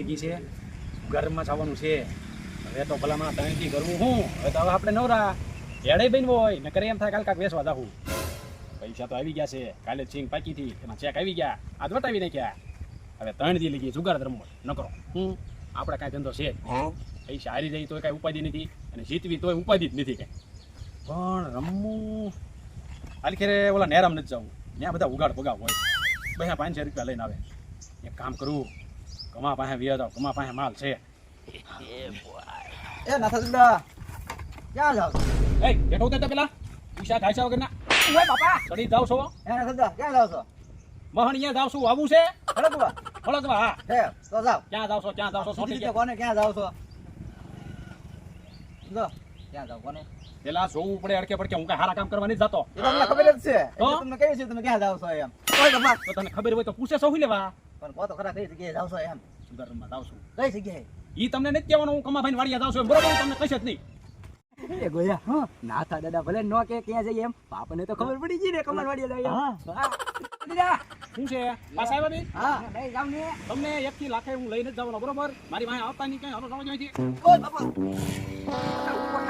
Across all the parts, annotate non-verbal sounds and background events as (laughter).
આવી ગઈ છે. ઘરમાં જવાનું છે. હવે તો ભલામાં ત્રણથી કરવું હું. હવે તો હવે આપણે નવરા. એડે બન હોય ને કરે એમ થાય કાલ કાંક વેસવા જાવું પૈસા તો આવી ગયા છે. કાલે સિંગ પાકી હતી એમાં ચેક આવી ગયા. આ વટાવી નાખ્યા. હવે ત્રણ દી લગી જુગાર ધર્મો. ન કરો હું? આપણે કાંઈ ધંધો છે પૈસા હારી જાય તોય કાંઈ ઉપાધિ નથી. અને જીતવી તોય ઉપાધિ જ નથી કાંઈ. પણ રમવું હાલ ખેરે ઓલા નેરામ નથી જવું. ત્યાં બધા ઉગાડ પગાવ હોય. બધા પાંચસો રૂપિયા લઈને આવે. એક કામ કરું. કમા પાસે વ્યા કમા પાસે માલ છે. એ નાથા દાદા ક્યાં જાવ એ બેઠો ઉતર તો પેલા. ઉષા ઘાસા વગર ના ઓય બાપા! ચડી જાવ છો એ નાથા દાદા ક્યાં જાવ છો? મહણિયા જાવ છું આવું છે? હડકવા હળદવા હા. હે તો જાવ ક્યાં જાવ છો ક્યાં જાવ છો સોટી કોને ક્યાં જાવ છો? જો ક્યાં જાવ કોને? પેલા જોવું પડે અડકે પડકે હું કઈ હારા કામ કરવાની જતો. તમને ખબર જ છે. તમને કહ્યું છે તમે ક્યાં જાવ છો એમ. તો ખબર હોય તો પૂછે સૌ લેવા? પણ કહો તો ખરા કઈ જગ્યાએ જાવ છો એમ? સુધારમાં જાવ છું કઈ જગ્યાએ? ઈ તમને નથી કહેવાનું હું કમા ભાઈ વાડિયા જાવ છું બરોબર તમને કહીશ જ નહીં. એ ગોયા હા. નાથા દાદા ભલે નો કે ક્યાં જઈએ એમ. આપણને તો ખબર પડી ગઈ ને કમલવાડિયા જઈએ હા. દાદા. શું છે? આવ્યા હા જાવ ને. તમને એક થી લાખે હું લઈને જ જવાનો બરોબર? મારી પાસે આવતા નહીં કઈ હરો સમજ છે બાપા.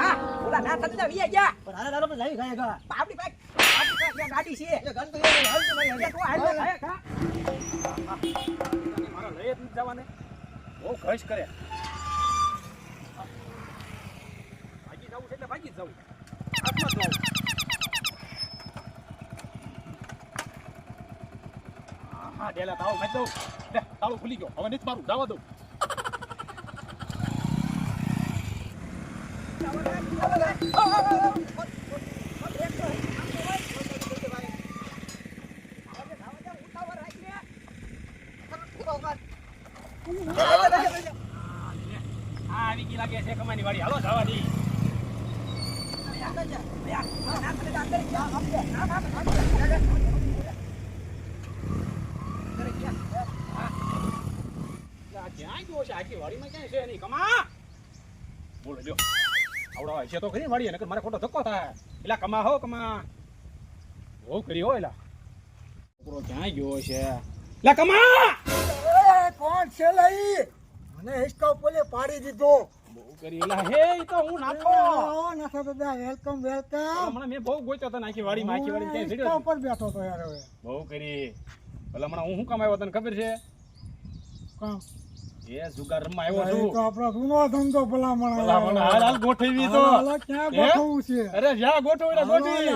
હા ઓલા નાથા દાદા વી ગયા. પણ હારે દાડો પણ જાય ગયા ગયા આપણી પાસે આપણી પાસે ત્યાં બહુ ઘસ કરે ભાગી જવું છે એટલે ભાગી જવું હા ડેલા તાળું મેં દઉં તાળું ખુલી ગયો હવે નથી મારું જવા દઉં લાગે છે ગયો છે? આખી વાડીમાં ક્યાં છે નહીં કમા? છે તો ખરી વાળી નકર મારે ખોટો ધક્કો થાય. એલા, કમા હો, કમા. બહુ કરી હો, એલા. છોકરો ક્યાંય ગયો છે? એલા, કમા! કોણ છે લઈ મને હિસકા પોલે પાડી દીધો. બહુ કરી એલા હે ઈ તો હું નાખો આવો દાદા વેલકમ વેલકમ હમણાં મેં બહુ ગોત્યો તને આખી વાડીમાં આખી વાડી ક્યાંય જડ્યો ઉપર બેઠો તો યાર હવે. બહુ કરી ભલા હમણાં હું શું કામ તને ખબર છે? એ જુગાર રમવા આવ્યો એ તો આપણો જૂનો ધંધો ભલામણ. ભલા હમણાં હાલ હાલ ગોઠવી તો. હાલો, ક્યાં ગોઠવું છે? અરે જ્યાં ગોઠવી ગોઠવી.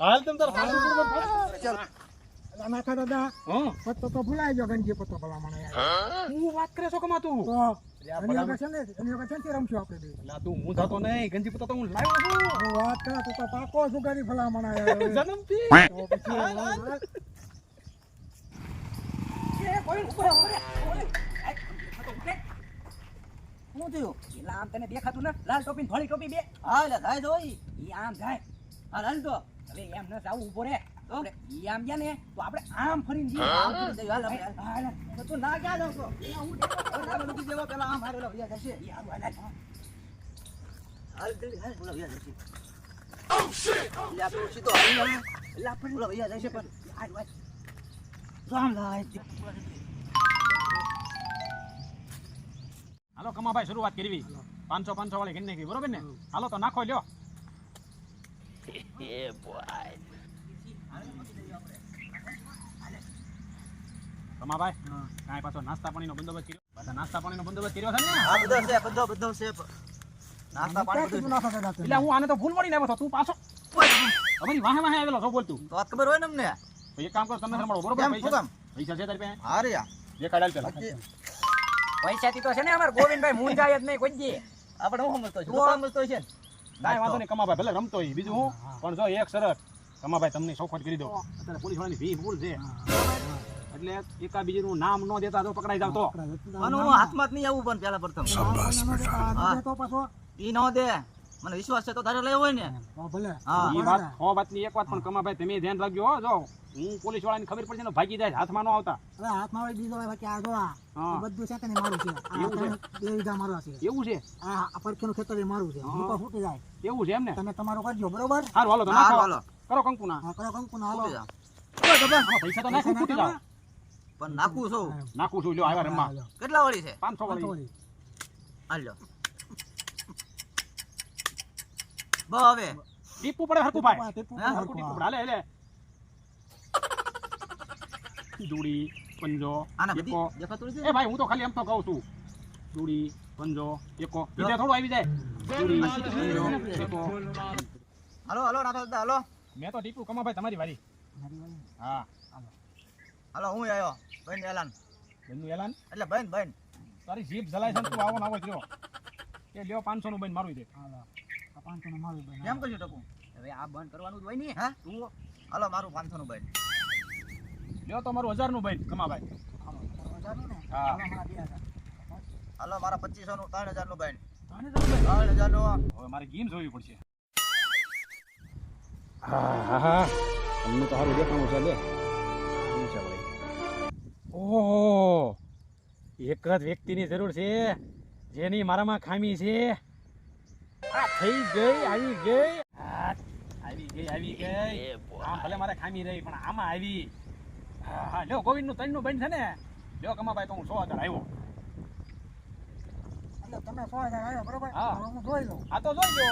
હાલ. તમ તાર નાથા દાદા. હં? પત્તો તો ભૂલાઈ ગયો ગંજી પત્તો ભલા યાર હું? વાત કરે છો કમા તું. શું (laughs) (laughs) થયું? એલા આમ તને દેખાતું ને લાલ ટોપી ને ધોળી ટોપી બે. હા એટલે થાય તો આમ જાય હા હાલ તો. હવે એમ ન જાવું ઊભો રે આપણે આમ ગયા ને તો આપણે આમ ફરીને જઈએ આમ કરી દઈએ, હાલ હાલ. હાલ. તો ના ક્યાં જાવ છો હવે બધું દેવા પેલા આમ હારે ભૈયા જશે હાલ, હાલ, હાલ. હાલ જલ્દી હાલ ઓલા ભૈયા જશે એટલે આપણે સીધો હાલી આવે એટલે આપણે ઓલા ભૈયા જશે પણ હાલ, હાલ. તો આમ હાલો કમાભાઈ શરૂઆત કરવી. પાંચસો પાંચસો વાળી ગણી નાખી બરોબર ને? હાલો તો નાખો લ્યો. (laughs) કમાભાઈ કાંઈ પાછો નાસ્તા પાણીનો બંદોબસ્ત કર્યો. પાછા નાસ્તા પાણીનો બંદોબસ્ત કર્યો છે ને? આ બધો છે બધો બધો છે. નાસ્તા પાણી બધું નાસ્તા થાય એટલે હું આને તો ભૂલ પડી નાખ્યો તું પાછો. અમારી વાહે વાહે આવેલો છો બોલતું તો. વાત ખબર હોય ને અમને? તો એક કામ કરો તમે સંભાળો બરોબર? પૈસા કામ? પૈસા છે તારી પાસે? હા રે જે કાઢાલ પેલા. પૈસા થી તો છે ને અમાર ગોવિંદભાઈ મૂંઝાય જ નહીં કોઈ દે. આપણે હું સમજતો છું? હું સમજતો છે? ને કાંઈ વાંધો નહીં કમાભાઈ ભલે રમતો હોય બીજું હું. પણ જો એક શરત કમાભાઈ તમને ચોખવટ કરી દો અત્યારે પોલીસ વાળાની ભી ભૂલ છે એટલે એકા બીજીનું નામ ન દેતા તો પકડાઈ જાવ તો. હાથમાં જ નહીં આવું પણ પેલા પ્રથમ તો. પાછો. ઈ ન દે. મને વિશ્વાસ છે તો તારે લેવો હોય ને. તો ભલે. હા. વાત હો વાતની એક વાત પણ કમાભાઈ તમે ધ્યાન રાખજો હો જો. હું પોલીસ વાળાને ખબર પડશે ને ભાગી જાય હાથમાં ન આવતા. હવે હાથમાં વાળી બીજો બાકી આ જો આ. બધું છે કે મારું છે? એવું છે? બે વીઘા મારું છે. એવું છે? આ પરખેનું ખેતર મારું છે. હું. પણ ફૂટી જાય. એવું છે એમ ને? તમે તમારું કરજો બરોબર? સારું હાલો તો હાલો. કરો કંકુ ના. કરો કંકુ ના હાલો. પૈસા તો નાખો ફૂટી જાવ પણ નાખું છું. નાખું છું લ્યો આવ્યા રમવા. કેટલા વાળી છે? પાંચસો વાળી. હાલો બ હવે. ટીપુ પડે હરકુ ભાઈ? હરકું ટીપું પડે. હાલે હાલે. દૂડી પંજો એકો. દેખાતું એ ભાઈ હું તો ખાલી એમ તો કહું છું. દૂડી પંજો એકો. બીજે થોડું આવી જાય. દૂડી પંજો એકો. હાલો હાલો રાધા દાદા હાલો. મેં તો ટીપુ કમા ભાઈ તમારી વારી? હા. હાલો. હું આવ્યો? બહેન એલાન. બેનનું એલાન? એટલે બહેન બહેન. તારી જીભ જલાય છે તું આવો ના આવો જ રહ્યો. કે લ્યો પાંચસો નું બેન મારું દે કેમ કરશું ટકુ? હવે આ બંધ કરવાનું જ હોય ને. હા? તું હાલો મારું પાંચસો નું બહેન. લ્યો તો મારું હજારનું બેન કમા ભાઈ હા. હાલો મારા પચીસો નું ત્રણ હજારનું બહેન. ત્રણ હજારનું બેન? નું હવે મારે ગેમ જોવી પડશે. હા હા હા. તમને તો સારું દેખાણું છે લે. ઓહો. એક જ વ્યક્તિની જરૂર છે જેની મારામાં ખામી છે. આ થઈ ગઈ આવી ગઈ. આ, આવી ગઈ આવી ગઈ. આમ ભલે મારે ખામી રહી પણ આમાં આવી. હા લ્યો ગોવિંદનું ત્રણનું છે ને. લ્યો કમાભાઈ તો હું સો હજાર આવ્યો તમે સો હજાર આવ્યો બરોબર? હા. હું જોઈ લઉં. આ તો જોઈ લો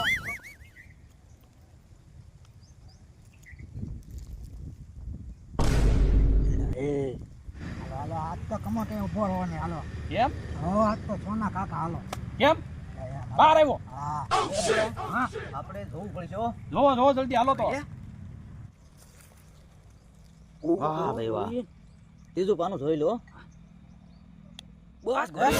હાલો હાલો આજ તો કમોટે ઊભો રહો ને હાલો. કેમ? હવે આજ તો સોના કાકા હાલો. કેમ? બહાર આવ્યો? હા. હા. આપણે જોવું પડશે હો. જોવો જોવો જલ્દી હાલો તો. એ? વાહ ભાઈ વાહ. ત્રીજું પાનું જોઈ લો. બસ બસ.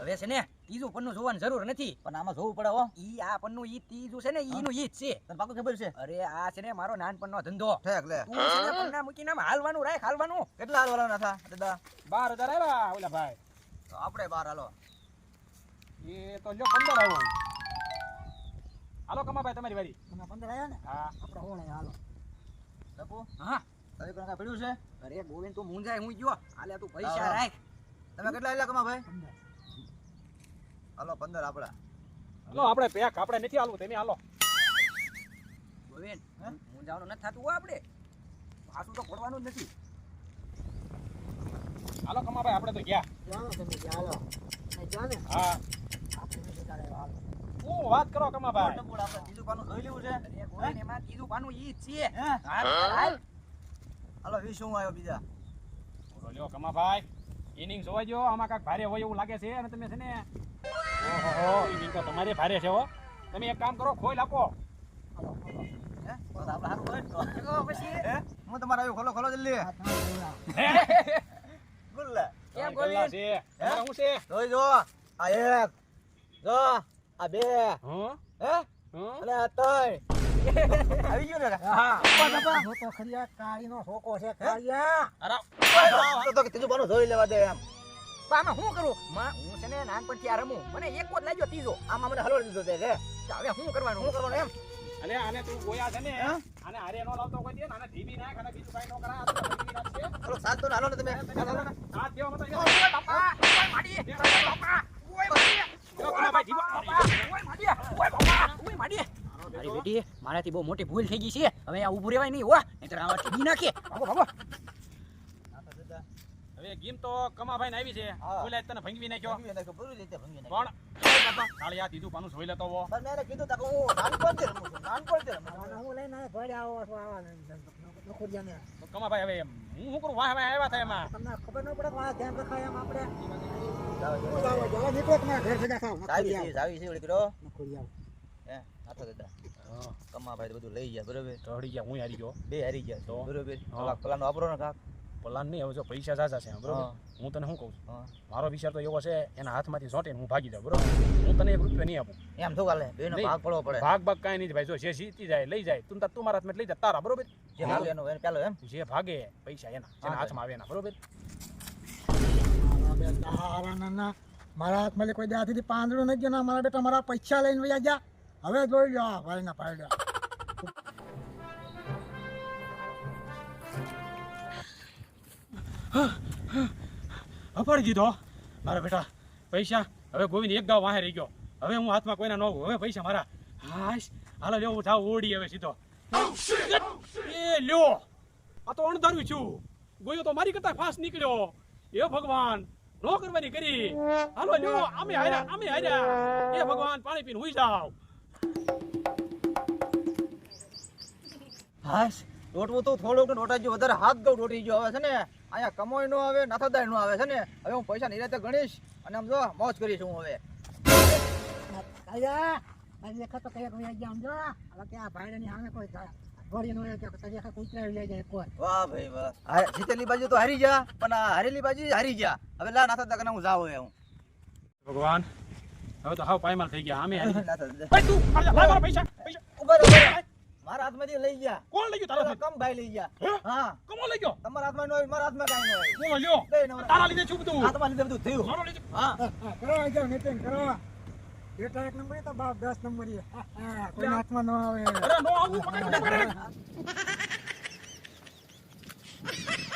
હવે છે ને ત્રીજું પન્નું જોવાની જરૂર નથી. પણ આમાં જોવું પડે હો. ઈ આ પન્નું ઈ ત્રીજું છે ને ઈનું ઈ જ છે. તને પાકું ખબર છે? અરે આ છે ને મારો નાનપણનો ધંધો. ઠેક લે. તું છે ને પન્ના મૂકીને આમ હાલવાનું રાખ હાલવાનું. કેટલા હાલવાના હતા દાદા? બાર હજાર આવ્યા ઓલા ભાઈ. તો આપણે બાર હાલો. એ તો જો પંદર આવ્યો હાલો કમાભાઈ તમારી વારી. તમે પંદર આવ્યા ને? હા. આપણે હોળે હાલો. ટપુ હા. તારી પણ પડ્યું છે? અરે ગોવિંદ તું મૂંઝાય હું ગયો. હાલે તું પૈસા. રાખ. તમે કેટલા આલ્યા કમા ભાઈ? પંદર. હાલો પંદર આપડા. હાલો આપણે પેક આપણે નથી હાલવું તમે હાલો. ગોવિંદ મૂંઝાવાનું નથી થતું હો આપણે. પાછું તો પડવાનું જ નથી. હાલો કમાભાઈ આપણે તો ગયા. ચાલો તમે હાલો નહીં જા હા. હું વાત કરો કમાભાઈ આપણે ત્રીજું પાનું જોઈ લેવું છે. ગોવિંદ એમાં ત્રીજું પાનું ઈ છે. હાલ, વીસ હું આવ્યો બીજા. બોલો લ્યો કમાભાઈ ઇનિંગ જોવા જો આમાં કાંઈક ભારે હોય એવું લાગે છે અને તમે છે ને ઓહો ઇનિંગ તો તમારે ભારે છે હો. તમે એક કામ કરો ખોઈ આપો. હે? હે? હું તમારે આવ્યું? ખોલો ખોલો જલ્દી. કેમ ગલ્લા છે. શું છે? જોઈ જો. આ એક જો. આ બે. હં? હે? હં? અને આ ત્રણ. આવી ગયો ને બાપા, જો તો ખરી કાળી નો છોકરો છે કાળિયા અરે તો તો ત્રીજું પાનું જોઈ લેવા દે એમ. પણ આમાં શું કરું? માં હું છે ને નાનપણથી આ રમું. મને એક જ લાગ્યો ત્રીજો. આમાં મને હલવાડી દીધો તે રે હવે શું કરવાનું? શું કરવાનું એમ? અલે આને તું ગોયા છે ને હે? આને હારે નો લાવતો કોઈ દે ને આને ધીમી નાખ અને બીજું કાઈ નો કરાય. આ તો ધીમી રાખશે ચલો સાત તો હાલો ને તમે. હાથ દેવા મત ઓય બાપા ઓય માડી ઓય બાપા. ઓય માડી લો, કમાભાઈ, ધીમો. ઓય માડી ઓય બાપા ઓય માડી મારી મારાથી બહુ મોટી ભૂલ થઈ ગઈ છે હવે આ ઊભું રહેવાય નહીં હો નહીતર આ ટીવી નાખે ભાગો ભાગો હવે ગેમ તો કમાભાઈ આવી છે બોલે તને ભંગવી નાખ્યો ભંગી નાખ્યો, પૂરી રીતે ભંગી નાખ્યો. પણ આ ત્રીજું પાનું જોઈ લેતો હો પણ મેં કીધું તા કે હું નાનપણથી રમું છું, નાનપણથી રમું હું લઈને આવ્યો, આવો છો, આવા ને, તો કમાભાઈ હવે હું શું કરું વાહ વાહ આવ્યા થાય એમાં તમને ખબર ન પડે કે ધ્યાન રખાય એમ આપણે જાઓ, હું જાઓ. જાઓ, જાઓ, નીકળો તમારા ઘર ભેગા થાવ, જાવી છે, જાવી છે, ઓલી કરો. હે, હાથો દાદા. કમાભાઈ ભાઈ બધું લઈ ગયા બરોબર? ચડી ગયા હું હારી ગયો. બે હારી ગયા તો? બરોબર? પેલાનો વાપરો ને કાક? પલાન નહીં હવે જો પૈસા જાજા છે બરોબર? હું. તને શું કહું છું? હા. મારો વિચાર તો એવો છે એના હાથમાંથી સોંટીને હું ભાગી જાઉં બરોબર? હું તને એક રૂપિયો નહીં આપું. એમ શું કાલે? બેનો નહીં. ભાગ પડવો પડે. ભાગ ભાગ કાંઈ નહીં ભાઈ જો જે જીતી જાય લઈ જાય તું તાર તું મારા હાથમાં લઈ જાય તારા બરોબર? જે ભાગે એનો એને પેલો એમ? જે ભાગે પૈસા એના જેના હાથમાં આવે એના બરોબર? નાના. મારા હાથમાં કોઈ દાથી પાંદડું નથી ગયો ના મારા બેટા મારા પૈસા લઈને વયા ગયા. હવે જોઈ લો આ ભાઈના પાડ્યા અપાડી દીધો. મારા બેટા, પૈસા. હવે ગોવિંદ એક ગાવ વાહે રહી ગયો. હવે હું હાથમાં કોઈના ન હોઉં. હવે પૈસા મારા. હાશ. હાલો હું થાવ ઓડી હવે સીધો. એ લ્યો. આ તો અણધાર્યું છું. ગોયો તો મારી કરતા ફાસ્ટ નીકળ્યો. એ ભગવાન, નો કરવાની કરી. હાલો લ્યો અમે હાર્યા અમે હાર્યા. એ ભગવાન, પાણી પીને હુઈ જાવ હાશ. દોટવું તો થોડુંક દોટાઈ વધારે હાથ ગૌ દોટી ગયો આવે છે ને. અહીંયા કમોય નો આવે નાથાદાય નો આવે છે ને. હવે હું પૈસા નિરાતે ગણીશ અને આમ જો મોજ કરીશ હું હવે. કાયા આજે ખતો કયા કોઈ ગયા આમ જો હવે કે આ ભાઈડાની સામે કોઈ ગોળી નો કે તજે ખા ઉતરાવી જાય કોઈ. વાહ ભાઈ વાહ. જીતેલી બાજુ તો હારી ગયા પણ આ હારેલી બાજુ હારી ગયા હવે લા નાથા દગના હું જાવ હવે હું. ભગવાન હવે તો હાવ પાયમાલ થઈ ગયા હારી. તું પૈસા પૈસા. ઊભા રહો. મારા હાથમાંથી લઈ ગયા. કોણ લઈ ગયો તારા કમ ભાઈ લઈ ગયા. હા? કમો લઈ ગયો? તમારા હાથમાં નોય મારા હાથમાં કાઈ નોય કોણ લ્યો તારા લીધે છું બધું? હાથમાં લીધે બધું થયું. મારો લીધે? હા. કરો આઈ જાવ નીતિન કરો બેટા એક નંબર તો બાપ 10 નંબર કોઈ હાથમાં ન આવે. અરે નો આવું પકડ પકડ. (laughs) (laughs) (laughs)